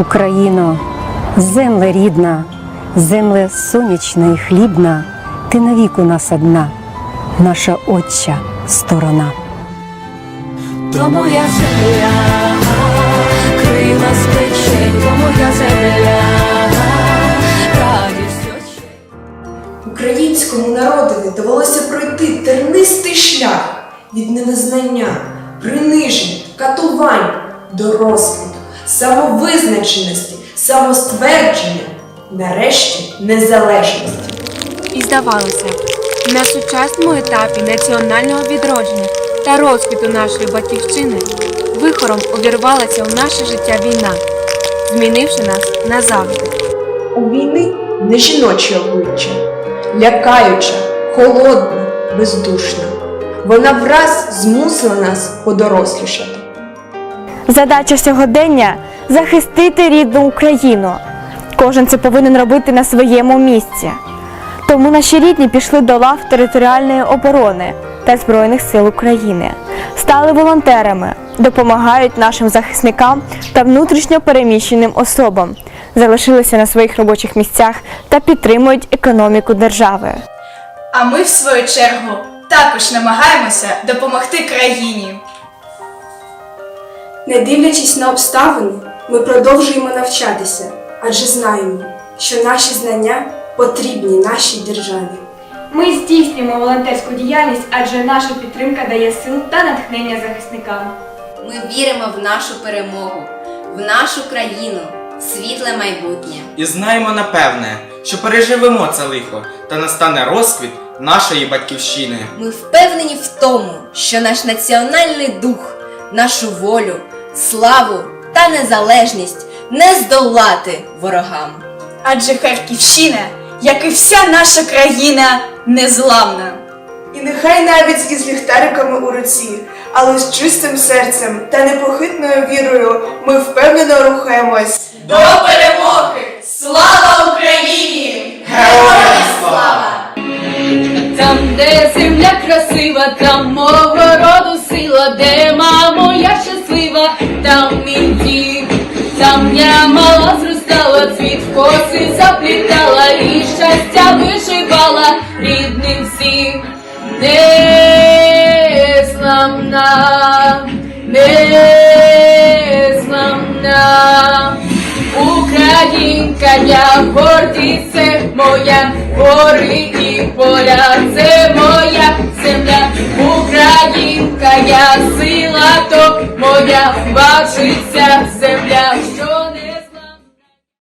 Україно, земле рідна, земле сонячна і хлібна, ти навік у нас одна, наша отча сторона. То моя земля, крила з плечей, то моя земля, радість очей. Українському народові довелося пройти тернистий шлях від невизнання, принижень, катувань до розквіту, самовизначеності, самоствердження, нарешті незалежності. І здавалося, на сучасному етапі національного відродження та розквіту нашої батьківщини вихором увірвалася у наше життя війна, змінивши нас назавжди. У війни не жіноче обличчя, лякаюча, холодна, бездушна. Вона враз змусила нас подорослішати. Задача сьогодення захистити рідну Україну. Кожен це повинен робити на своєму місці. Тому наші рідні пішли до лав територіальної оборони та Збройних сил України, стали волонтерами, допомагають нашим захисникам та внутрішньо переміщеним особам, залишилися на своїх робочих місцях та підтримують економіку держави. А ми, в свою чергу, також намагаємося допомогти країні. Не дивлячись на обставини, ми продовжуємо навчатися, адже знаємо, що наші знання потрібні нашій державі. Ми здійснюємо волонтерську діяльність, адже наша підтримка дає сил та натхнення захисникам. Ми віримо в нашу перемогу, в нашу країну, в світле майбутнє. І знаємо напевне, що переживемо це лихо та настане розквіт нашої батьківщини. Ми впевнені в тому, що наш національний дух, нашу волю, славу та незалежність не здолати ворогам. Адже Харківщина, як і вся наша країна, незламна. І нехай навіть із ліхтариками у руці, але з чистим серцем та непохитною вірою ми впевнено рухаємось. До перемоги! Слава Україні! Героям слава! Там, де земля красива, там мого я мала зростала, цвіт в коси заплітала і щастя вишивала рідним всім. Незламна, незламна. Українка, я гордіце моя, гори і поля, це моя земля, Українка, я сила то моя, бачиться земля,